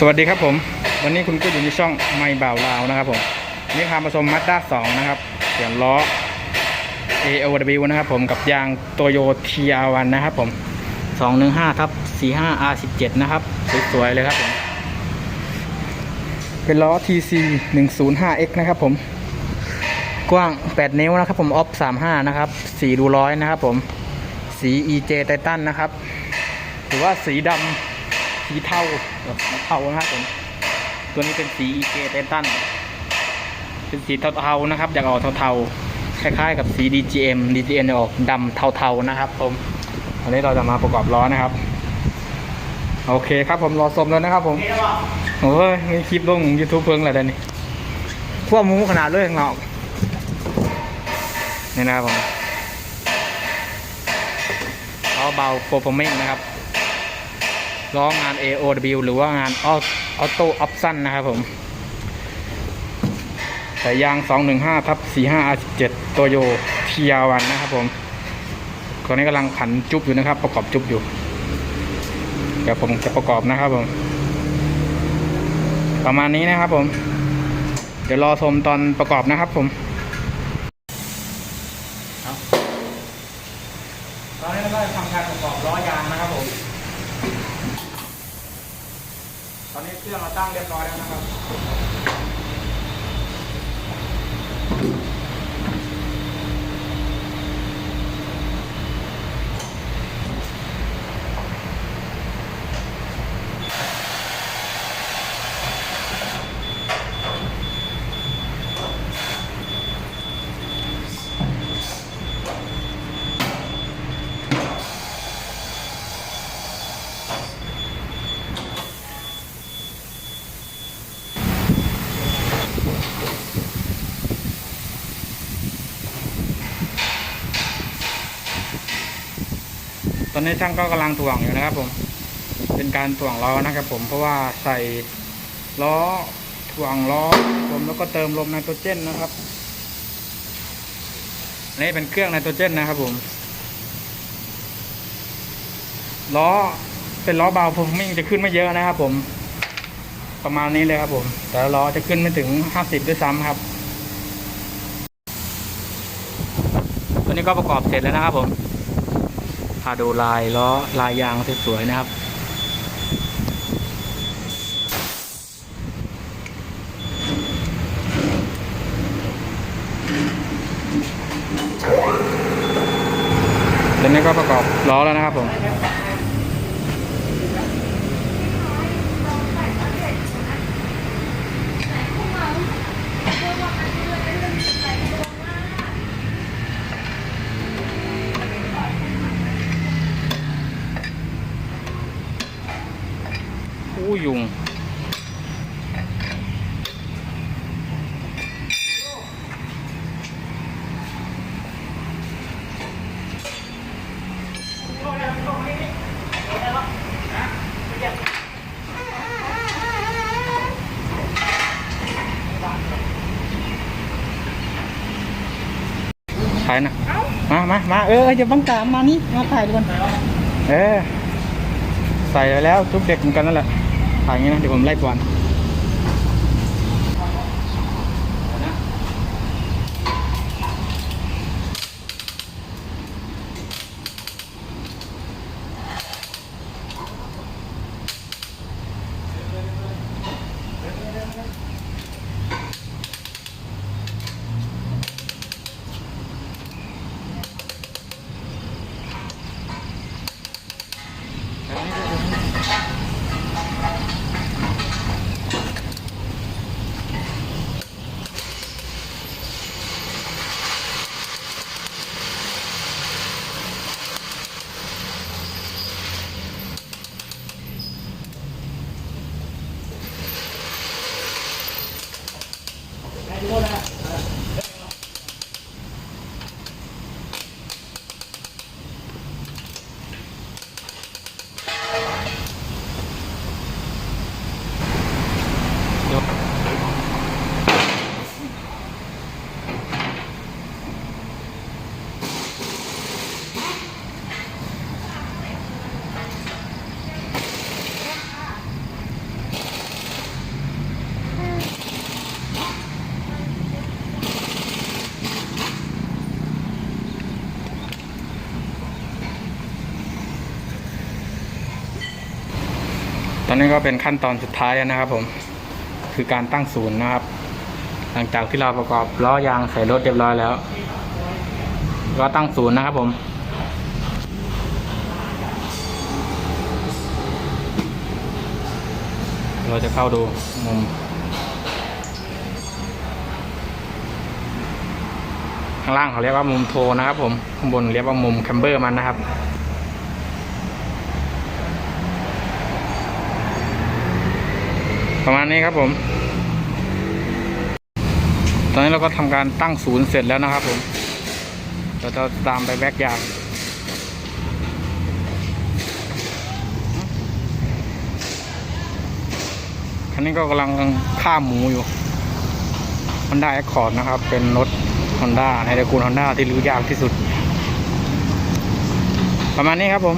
สวัสดีครับผม วันนี้คุณก็อยู่ในช่องไม่บ่าวลาวนะครับผมนี่พามาชมมั z ด้า2นะครับเปลี่ยนล้อ AOW นะครับผมกับยางโตโย TR1 นนะครับผม215ทับ45 R17 นะครับ สวยๆเลยครับผม เป็นล้อ TC 105X นะครับผม กว้าง 8 นิ้วนะครับผมออฟ35 นะครับ สีดูร้อยนะครับผม สี EJ ไททันนะครับ หรือว่าสีดำ สีเทาเทานะครับผมตัวนี้เป็นสี EJ ไททันเป็นสีเทาๆนะครับอยากออกเทาๆคล้ายๆ กับสี DGM DGM จะออกดำเทาๆนะครับ ผมอันนี้เราจะมาประกอบล้อนะครับ โอเคครับผมรอชมแล้วนะครับ ผมโอ้ยมีคลิปลง YouTube เพิ่งอะไรนี่พวกมูขนาดเลยข้างนอกนี่นะครับผมล้อเบาโปรโฟมิงนะครับ ล้องาน AOW หรือว่างาน Auto Option นะครับผมแต่ยาง 215ทับ45 R17 โตโย TR1 นะครับผมตอนนี้กำลังขันจุบอยู่นะครับ ประกอบจุบอยู่เดี๋ยวผมจะประกอบนะครับผม ประมาณนี้นะครับผม เดี๋ยวรอชมตอนประกอบนะครับผม ตอนนี้เราก็ทำการประกอบล้อยางนะครับผม ตอนนี้เค รื่องเราตั้งเรียบร้อยแล้วนะครับ อนนี้ช่างก็กำลังถ่วงอยู่นะครับ ผม เป็นการถ่วงล้อนะครับ ผมเพราะว่าใส่ล้อถ่วงล้อผมแล้วก็เติมลมไนโตรเจนนะครับนี่เป็นเครื่องไนโตรเจนนะครับ ผมล้อเป็นล้อเบาผมมิ่งจะขึ้นไม่เยอะนะครับ ผมประมาณนี้เลยครับ ผม แต่ล้อจะขึ้นไม่ถึงห้าสิบด้วยซ้ำครับ ตัวนี้ก็ประกอบเสร็จแล้วนะครับผมาดูลายล้อลายยางสวยๆนะครับ ตอนนี้ก็ประกอบล้อแล้วนะครับผม ยุงถ่ายนะ มา มา มา เอออย่าบังตามมานี่ มาถ่ายดูกัน เออ ใส่ไปแล้วทุกเด็กเหมือนกันนั่นแหละ ถ่ายอย่างนี้นะเดี๋ยวผมไล่ก่อน ตอนนี้ก็เป็นขั้นตอนสุดท้ายนะครับผมคือการตั้งศูนย์นะครับ หลังจากที่เราประกอบล้อยางใส่รถเรียบร้อยแล้ว ก็ตั้งศูนย์นะครับผมเราจะเข้าดูมุมข้างล่างเขาเรียกว่ามุมโทนะครับผมข้างบนเรียกว่ามุมแคมเบอร์มันนะครับ ประมาณนี้ครับผม ตอนนี้เราก็ทำการตั้งศูนย์เสร็จแล้วนะครับผมเราจะตามไปแบกยางคันนี้ก็กำลังฆ่าหมูอยู่ Honda Accord นะครับ เป็นรถ Honda ในตระกูล Honda ที่รื้ยากที่สุด ประมาณนี้ครับผม